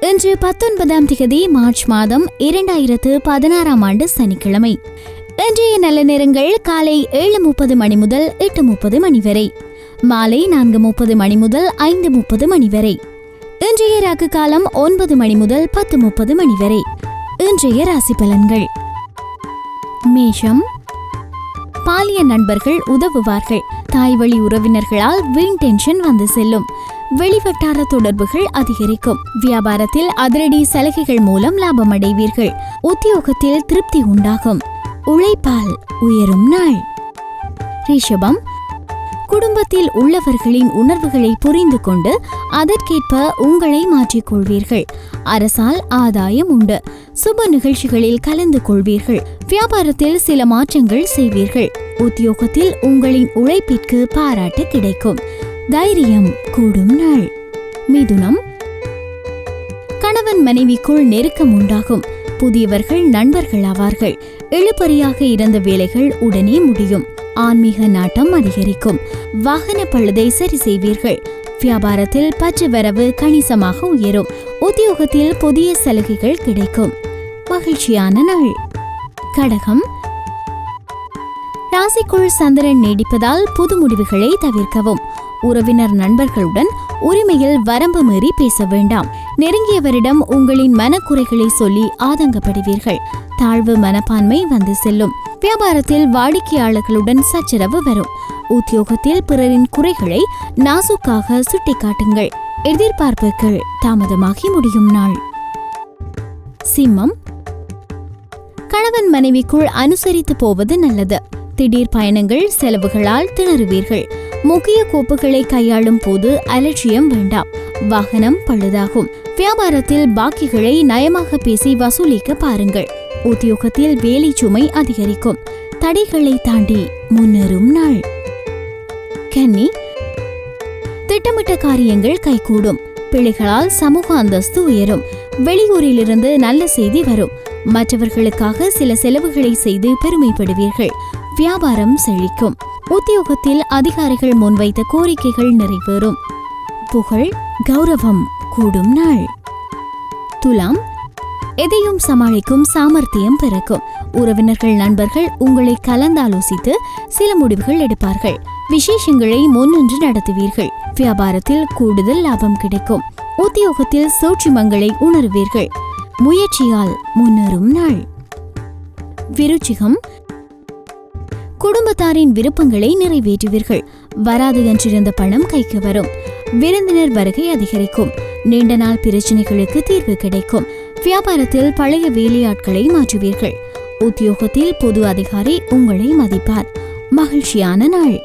இன்று பத்தொன்பதாம் திகதி மார்ச் மாதம் இரண்டாயிரத்து பதினாறாம் ஆண்டு சனிக்கிழமை. இன்றைய நல்ல நேரங்கள் காலை ஏழு முப்பது மணி முதல் எட்டு முப்பது மணி வரை. மாலை நான்கு முப்பது மணி முதல் ஐந்து முப்பது மணி வரை. இன்றைய ராக்கு காலம் ஒன்பது மணி முதல் பத்து முப்பது மணி வரை. இன்றைய ராசி பலன்கள். மேஷம். பாலிய நண்பர்கள் உதவுவார்கள். தாய் வழி உறவினர்களால் வீண் டென்ஷன் வந்து செல்லும். வெளிவட்டார தொடர்புகள் அதிகரிக்கும். வியாபாரத்தில் அதிரடி சலுகைகள் மூலம் லாபம் அடைவீர்கள் உத்தியோகத்தில் திருப்தி உண்டாகும். உழைப்பால் உயரும் நாள். ரிஷபம். குடும்பத்தில் உள்ளவர்களின் உணர்வுகளை புரிந்து கொண்டு அதற்கேற்ப உங்களை மாற்றிக்கொள்வீர்கள் அரசால் ஆதாயம் உண்டு. சுப நிகழ்ச்சிகளில் கலந்து கொள்வீர்கள். வியாபாரத்தில் சில மாற்றங்கள் செய்வீர்கள். உத்தியோகத்தில் உங்களின் உழைப்பிற்கு பாராட்டு கிடைக்கும். தைரியம் கூடும் நாள். மிதுனம். கணவன் மனைவிக்குள் நெருக்கம் உண்டாகும். புதியவர்கள் நண்பர்கள் ஆவார்கள். இழுபறியாக இருந்த வேலைகள் உடனே முடியும். ஆன்மீக நாட்டம் அதிகரிக்கும். வாகன பழுதை சரி செய்வீர்கள். வியாபாரத்தில் பற்று வரவு கணிசமாக உயரும். உத்தியோகத்தில் புதிய சலுகைகள் கிடைக்கும். மகிழ்ச்சியான நாள். கடகம். ராசிக்குள் சந்திரன் நீடிப்பதால் புது முடிவுகளை தவிர்க்கவும். உறவினர் நண்பர்களுடன் உரிமையில் வரம்பு மீறி பேச வேண்டாம். நெருங்கியவரிடம் உங்களின் மனக்குறைகளை சொல்லி ஆதங்கப்படுவீர்கள். தாழ்வு மனப்பான்மை வந்து செல்லும். வியாபாரத்தில் வாடிக்கையாளர்களுடன் சச்சரவு வரும். உத்தியோகத்தில் பிறரின் குறைகளை நாசுக்காக சுட்டிக்காட்டுங்கள். எதிர்பார்ப்புகள் தாமதமாகி முடியும் நாள். சிம்மம். கணவன் மனைவிக்குள் அனுசரித்து போவது நல்லது. திடீர் பயணங்கள் செலவுகளால் திணறுவீர்கள். முக்கிய கோப்புகளை கையாளும் போது அலட்சியம் வேண்டாம். வாகனம் பழுதாகும். வியாபாரத்தில் பாக்கிகளை நயமாக பேசி வசூலிக்க பாருங்கள். உத்தியோகத்தில் வேலை சுமை அதிகரிக்கும். தடைகளை தாண்டி முன்னேறும் நாள். கன்னி திட்டமிட்ட காரியங்கள் கைகூடும். பிள்ளைகளால் சமூக அந்தஸ்து உயரும். வெளியூரிலிருந்து நல்ல செய்தி வரும். மற்றவர்களுக்காக சில செலவுகளை செய்து பெருமைப்படுவீர்கள். வியாபாரம் செழிக்கும். உத்தியோகத்தில் அதிகாரிகள் முன்வைத்த கோரிக்கைகள் நிறைவேறும். புகழ் கௌரவம் கூடும் நாள். துலாம் எதையும் சமாளிக்கும் சாமர்த்தியம் பிறக்கும். உறவினர்கள் நண்பர்கள் உங்களை கலந்தாலோசித்து சில முடிவுகள் எடுப்பார்கள். விசேஷங்களை முன்னின்று நடத்துவீர்கள். வியாபாரத்தில் கூடுதல் லாபம் கிடைக்கும். உத்தியோகத்தில் சூட்சுமங்களை உணருவீர்கள். முயற்சியால் முன்னேறும் நாள். விருச்சிகம் குடும்பத்தாரின் விருப்பங்களை நிறைவேற்றுவீர்கள். வராது என்றிருந்த பணம் கைக்கு வரும். விருந்தினர் வருகை அதிகரிக்கும். நீண்ட நாள் பிரச்சனைகளுக்கு தீர்வு கிடைக்கும். வியாபாரத்தில் பழைய வேலையாட்களை மாற்றுவீர்கள். உத்தியோகத்தில் பொது அதிகாரி உங்களை மதிப்பார். மகிழ்ச்சியான நாள்.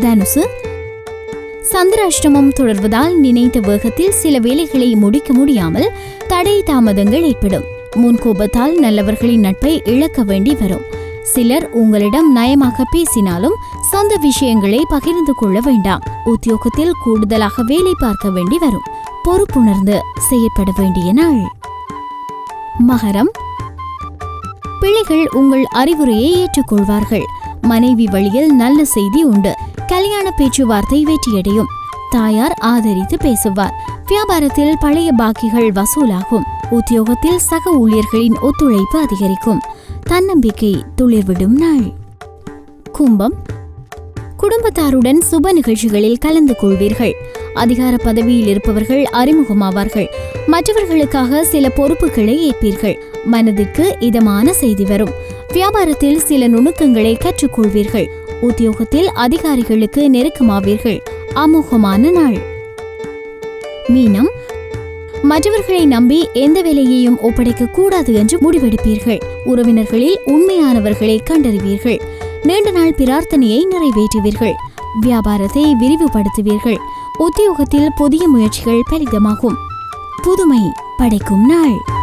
தனுசு சந்திராஷ்டமம் தொடர்வதால் நினைத்த வேகத்தில் சில வேலைகளை முடிக்க முடியாமல் தடை தாமதங்கள் ஏற்படும். முன்கோபத்தால் நல்லவர்களின் நட்பை இழக்க வேண்டி வரும். சிலர் உங்களிடம் நயமாக பேசினாலும் சொந்த விஷயங்களை பகிர்ந்து கொள்ள வேண்டாம். உத்தியோகத்தில் கூடுதலாக வேலை பார்க்க வேண்டி வரும். பொறுப்புணர்ந்து செயற்பட வேண்டிய நாள். மகரம். பிள்ளைகள் உங்கள் அறிவுரையை ஏற்றுக்கொள்வார்கள். மனைவி வழியில் நல்ல செய்தி உண்டு. கல்யாண பேச்சுவார்த்தை வெற்றியடையும். தாயார் ஆதரித்து பேசுவார். வியாபாரத்தில் பழைய பாக்கிகள் வசூலாகும். உத்தியோகத்தில் சக ஊழியர்களின் ஒத்துழைப்பு அதிகரிக்கும். தன்னம்பிக்கை துளிர்விடும் நாள். கும்பம். குடும்பத்தாருடன் சுப நிகழ்ச்சிகளில் கலந்து கொள்வீர்கள். அதிகார பதவியில் இருப்பவர்கள் அறிமுகமாவார்கள். மற்றவர்களுக்காக சில பொறுப்புகளை ஏற்பீர்கள். மனதிற்கு இதமான செய்தி வரும். வியாபாரத்தில் சில நுணுக்கங்களை கற்றுக்கொள்வீர்கள். உத்தியோகத்தில் அதிகாரிகளுக்கு நெருக்கமாவீர்கள். அமோகமான நாள். மீனம். மற்றவர்களை நம்பி எந்த வேலையையும் ஒப்படைக்க கூடாது என்று முடிவெடுப்பீர்கள். உறவினர்களில் உண்மையானவர்களை கண்டறிவீர்கள். நீண்ட நாள் பிரார்த்தனையை நிறைவேற்றுவீர்கள். வியாபாரத்தை விரிவுபடுத்துவீர்கள். உத்தியோகத்தில் புதிய முயற்சிகள் பலிதமாகும். புதுமை. படைக்கும் நாள்.